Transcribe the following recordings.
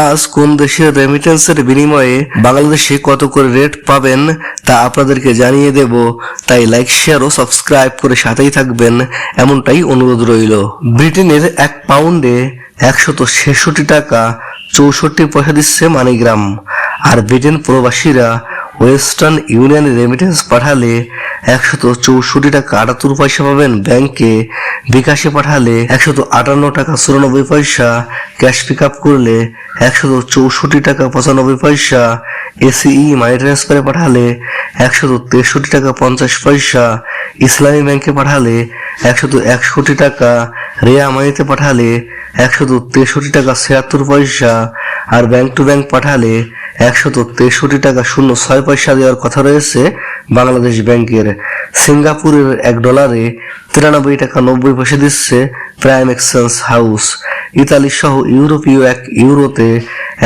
আজ কোন দেশের রেমিটেন্সের বিনিময়ে বাংলাদেশে কত করে রেট পাবেন তা আপনাদেরকে জানিয়ে দেব। তাই লাইক শেয়ার ও সাবস্ক্রাইব করে সাথেই থাকবেন। এমনটাই অনুরোধ রইল। ব্রিটেনের এক পাউন্ডে একশত ছেষট্টি টাকা চৌষট্টি পয়সা দিচ্ছে মানিগ্রাম। আর ব্রিটেন প্রবাসীরা ওয়েস্টার্ন ইউনিয়ন রেমিটেন্স পাঠালে একশত চৌষট্টি টাকা আটাত্তর পয়সা পাবেন ব্যাংকে বিকাশে পাঠালে একশত আটান্ন টাকা চুরানব্বই পয়সা। ক্যাশ পিক আপ করলে একশত চৌষট্টি টাকা পঁচানব্বই পয়সা। এসিই মানি ট্রান্সফারে পাঠালে একশত তেষট্টি টাকা পঞ্চাশ পয়সা। ইসলামী ব্যাংকে পাঠালে একশত একষট্টি টাকা। রেয়া মানিতে পাঠালে একশত তেষট্টি টাকা ছিয়াত্তর পয়সা। আর ব্যাংক টু ব্যাংক পাঠালে একশত তেষট্টি টাকা শূন্য ছয় পয়সা দেওয়ার কথা রয়েছে বাংলাদেশ ব্যাংকের। সিঙ্গাপুরের এক ডলারে তিরানব্বই টাকা নব্বই পয়সা দিচ্ছে প্রাইম এক্সচেঞ্জ হাউস। ইতালি সহ ইউরোপীয় এক ইউরোতে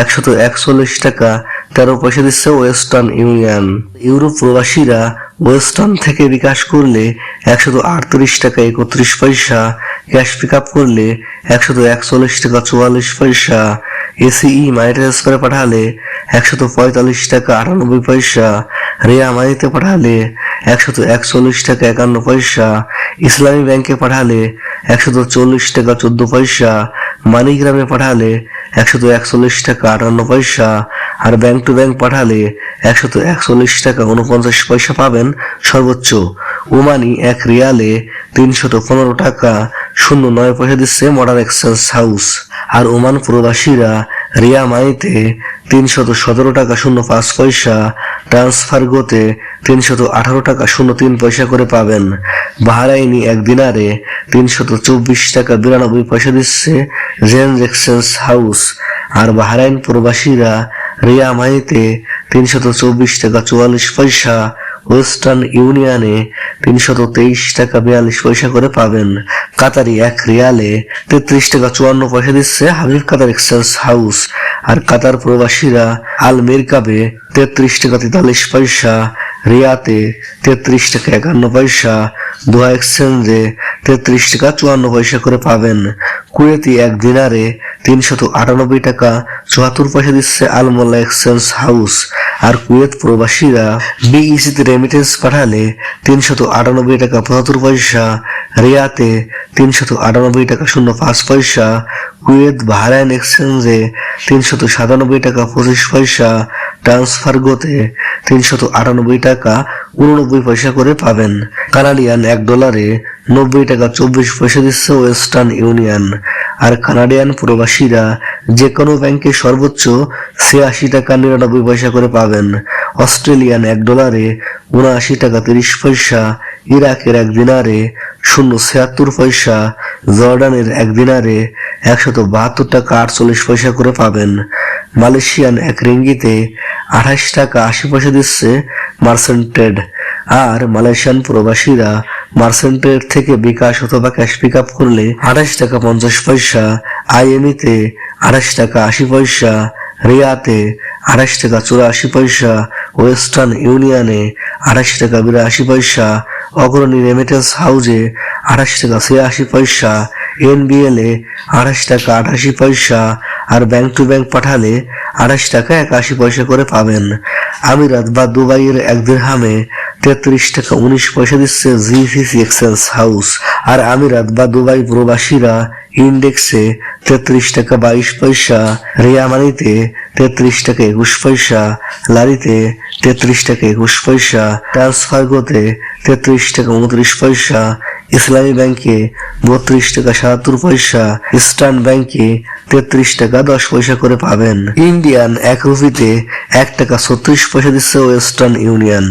একশত একচল্লিশ টাকা তেরো পয়সা দিচ্ছে ওয়েস্টার্ন ইউনিয়ন। ইউরোপ প্রবাসীরা ওয়েস্টার্ন থেকে বিকাশ করলে একশত আটত্রিশ টাকা একত্রিশ পয়সা, ক্যাশ পিক আপ করলে একশত একচল্লিশ টাকা চুয়াল্লিশ পয়সা এসিই মানি করে পাঠালে একশত পঁয়তাল্লিশ টাকা আটানব্বই পয়সা। রেয়া মানিতে পাঠালে একশত একচল্লিশ টাকা একান্ন পয়সা। ইসলামী ব্যাংকে পাঠালে একশত চল্লিশ টাকা চোদ্দ পয়সা। মানিগ্রামে পাঠালে একশত একচল্লিশ টাকা আটান্ন পয়সা। আর ব্যাংক টু ব্যাংক পাঠালে একশত একচল্লিশ টাকা উনপঞ্চাশ পয়সা পাবেন সর্বোচ্চ। ওমানি এক রিয়ালে তিনশত পনেরো টাকা। শূন্য নয় পয়সা দিচ্ছে মডার্ন এক্সচেঞ্জ হাউস আর ওমান প্রবাসীরা রিয়া মাইতে তিনশত সতেরো টাকা শূন্য পাঁচ পয়সা ট্রান্সফার গোতে তিনশত আঠারো টাকা শূন্য তিন পয়সা করে পাবেন। বাহারাইনি এক দিনারে তিনশত চব্বিশ টাকা বিরানব্বই পয়সা দিচ্ছে জেন্স এক্সচেঞ্জ হাউস আর বাহারাইন প্রবাসীরা রিয়া মাইতে তিনশত চব্বিশ টাকা চুয়াল্লিশ পয়সা ওয়েস্টার্ন ইউনিয়নে তিনশত তেইশ টাকা বিয়াল্লিশ পয়সা করে পাবেন। কাতারি এক রিয়ালে তেত্রিশ টাকা চুয়ান্ন পয়সা দিচ্ছে হাবিব কাতার এক্সচেঞ্জ হাউস। আর কাতার প্রবাসীরা আল মিরকাবে তেত্রিশ টাকা তেতাল্লিশ পয়সা, রিয়াতে তেত্রিশ টাকা একান্ন পয়সা দোয়া এক্সচেঞ্জে তেত্রিশ টাকা চুয়ান্ন পয়সা করে পাবেন। কুয়েতি এক দিনারে তিনশত আটানব্বই টাকা, চুয়াত্তর পয়সা দিচ্ছে আলমোল্লা এক্সচেঞ্জ হাউস। আর কুয়েত প্রবাসীরা বিইসিতে রেমিটেন্স পাঠালে তিনশত আটানব্বই টাকা পঁচাত্তর পয়সা, রিয়াতে তিনশত আটানব্বই টাকা শূন্য পাঁচ পয়সা, কুয়েত বাহরাইন এক্সচেঞ্জে তিনশত সাতানব্বই টাকা পঁচিশ পয়সা ট্রান্সফার গোতে তিনশত আটানব্বই টাকা উননব্বই পয়সা করে পাবেন। কানাডিয়ান এক ডলারে নব্বই টাকা চব্বিশ পয়সা দিচ্ছে ওয়েস্টার্ন ইউনিয়ন। আর কানাডিয়ান প্রবাসীরা যে কোনো ব্যাংকে সর্বোচ্চ ছিয়াশি টাকা নিরানব্বই পয়সা করে পাবেন। অস্ট্রেলিয়ান এক ডলারে উনআশি টাকা তিরিশ পয়সা, ইরাকের এক দিনারে শূন্য ছিয়াত্তর পয়সা, জর্ডানের এক দিনারে একশত বাহাত্তর টাকা আটচল্লিশ পয়সা করে পাবেন। মালয়েশিয়ান এক রিঙ্গিতে আঠাশ টাকা আশি পয়সা দিচ্ছে মার্সেন্টেড আর মালয়েশিয়ান প্রবাসীরা মার্সেন্টেড থেকে বিকাশ অথবা ক্যাশ পিক আপ করলে আঠাশ টাকা পঞ্চাশ পয়সা, আইএমইতে আঠাশ টাকা আশি পয়সা, রিয়াতে আঠাশ টাকা চুরাশি পয়সা, ওয়েস্টার্ন ইউনিয়নে আঠাশ টাকা বিরাশি পয়সা, অগ্রণী রেমিটেন্স হাউজে আঠাশ টাকা ছিয়াশি পয়সা এনবিএল এ আড়াইশ টাকা আঠাশি পয়সা আর ব্যাংক টু ব্যাংক পাঠালে আড়াইশ টাকা একাশি পয়সা করে পাবেন। আমিরাত বা দুবাইয়ের এক দিরহামে তেত্রিশ টাকা উনিশ পয়সা দিচ্ছে জিসিসি এক্সচেঞ্জ হাউস আর আমিরাত বা দুবাই প্রবাসীরা ইন্ডেক্সে তেত্রিশ টাকা বাইশ পয়সা রিয়ামানিতে তেত্রিশ টাকা একুশ পয়সা, লারিতে তেত্রিশ টাকা একুশ পয়সা ট্রান্সফারগোতে তেত্রিশ টাকা উনত্রিশ পয়সা, ইসলামী ব্যাংকে বত্রিশ টাকা সাতাত্তর পয়সা, ইস্টার্ন ব্যাংকে তেত্রিশ টাকা দশ পয়সা করে পাবেন। ইন্ডিয়ান এক রুপিতে এক টাকা ছত্রিশ পয়সা দিচ্ছে ওয়েস্টার্ন ইউনিয়ন।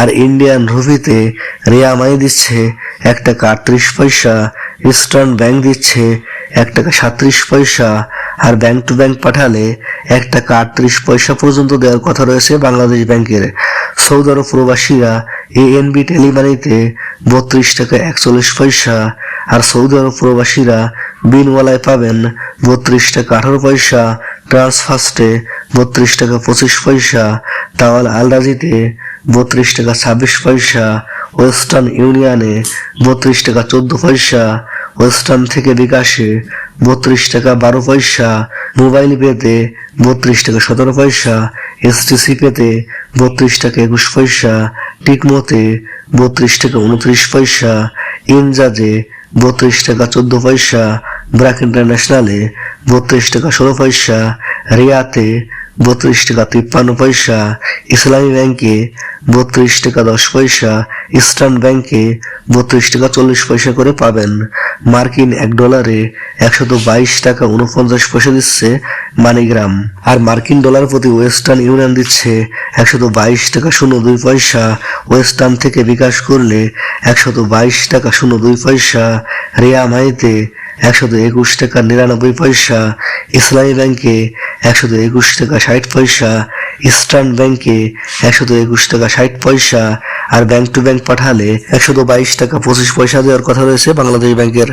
আর ইন্ডিয়ান রুপিতে রিয়ামাই দিচ্ছে এক টাকা আটত্রিশ পয়সা ইস্টার্ন ব্যাংক দিচ্ছে এক টাকা সাত্রিশ পয়সা, আর ব্যাংক টু ব্যাংক পাঠালে এক টাকা আটত্রিশ পয়সা পর্যন্ত দেওয়ার কথা রয়েছে বাংলাদেশ ব্যাংকের। সৌদি আরব প্রবাসীরা এএনবি টেলিমানিতে বত্রিশ টাকা একচল্লিশ পয়সা, আর সৌদি আরব প্রবাসীরা বিনওয়ালায় পাবেন বত্রিশ টাকা আঠারো পয়সা ট্রান্সফার্স্টে বত্রিশ টাকা পঁচিশ পয়সা তাওয়াল আলরাজিতে বত্রিশ টাকা ছাব্বিশ পয়সা, ওয়েস্টার্ন ইউনিয়নে বত্রিশ টাকা চোদ্দ পয়সা, ওয়েস্টার্ন থেকে বিকাশে বত্রিশ টাকা বারো পয়সা, মোবাইল পেতে বত্রিশ টাকা সতেরো পয়সা, এসটিসি পেতে বত্রিশ টাকা একুশ পয়সা টিকমোতে বত্রিশ টাকা উনত্রিশ পয়সা, ইনজাজে বত্রিশ টাকা চোদ্দ পয়সা, ব্র্যাক ইন্টারন্যাশনালে বত্রিশ টাকা ষোলো পয়সা, রিয়াতে বত্রিশ টাকা তিপ্পান্ন পয়সা, ইসলামী ব্যাংকে বত্রিশ টাকা দশ পয়সা, ইস্টার্ন ব্যাংকে বত্রিশ টাকা চল্লিশ পয়সা করে পাবেন। মার্কিন এক ডলারে একশত বাইশ টাকা উনপঞ্চাশ পয়সা দিচ্ছে মানিগ্রাম। আর মার্কিন ডলার প্রতি ওয়েস্টার্ন ইউনিয়ন দিচ্ছে একশত বাইশ টাকা শূন্য দুই পয়সা। ওয়েস্টার্ন থেকে বিকাশ করলে একশত বাইশ টাকা শূন্য দুই পয়সা। রিয়া মাইতে একশত একুশ টাকা নিরানব্বই পয়সা। ইসলামী ব্যাংকে একশত একুশ টাকা ষাট পয়সা ইস্টার্ন ব্যাংকে একশত একুশ টাকা ষাট পয়সা, আর ব্যাংক টু ব্যাংক পাঠালে একশত বাইশ টাকা পঁচিশ পয়সা দেওয়ার কথা রয়েছে বাংলাদেশ ব্যাংকের।